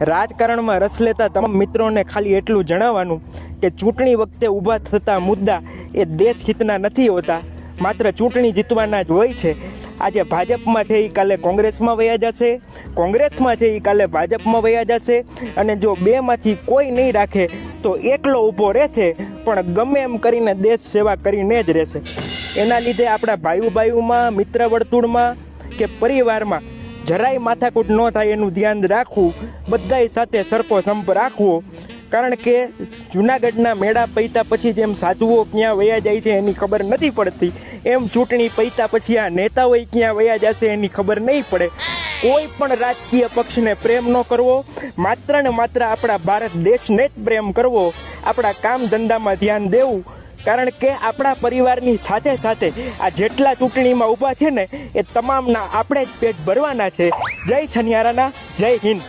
રાજકારણમાં રસ લેતા તમામ મિત્રોને ખાલી એટલું જણાવવાનું કે ચૂંટણી વખતે ઊભા થતા મુદ્દા એ દેશ હિતના નથી હોતા. માત્ર ચૂંટણી જીતવાના જ હોય છે. આજે ભાજપમાં છે એ કાલે કોંગ્રેસમાં વયા જશે. કોંગ્રેસમાં છે એ કાલે ભાજપમાં વયા જશે. અને જો બેમાંથી કોઈ નહીં રાખે તો એકલો ઊભો રહેશે. પણ ગમે એમ કરીને દેશ સેવા કરીને જ રહેશે. એના લીધે આપણા ભાઈઓ ભાઈઓમાં મિત્ર વર્તુળમાં કે પરિવારમાં જરાય માથાકૂટ ન થાય એનું ધ્યાન રાખવું, બધાય સાથે સરખો સંપ રાખવો. કારણ કે જુનાગઢના મેળા પૈતા પછી જેમ સાધુઓ ક્યાં વયા જાય છે એની ખબર નથી પડતી. એમ ચૂંટણી પૈતા પછી આ નેતાઓ ક્યાં વયા જશે એની ખબર નહીં પડે. કોઈ પણ રાજકીય પક્ષને પ્રેમ ન કરવો, માત્ર ને માત્ર આપણા ભારત દેશને જ પ્રેમ કરવો. આપણા કામ ધંધામાં ધ્યાન દેવું કારણ કે આપણા પરિવારની સાથે સાથે આ જેટલા ચૂંટણીમાં ઊભા છે ને, એ તમામના આપણે જ પેટ ભરવાના છે. જય છનિયારાના, જય હિન્દ.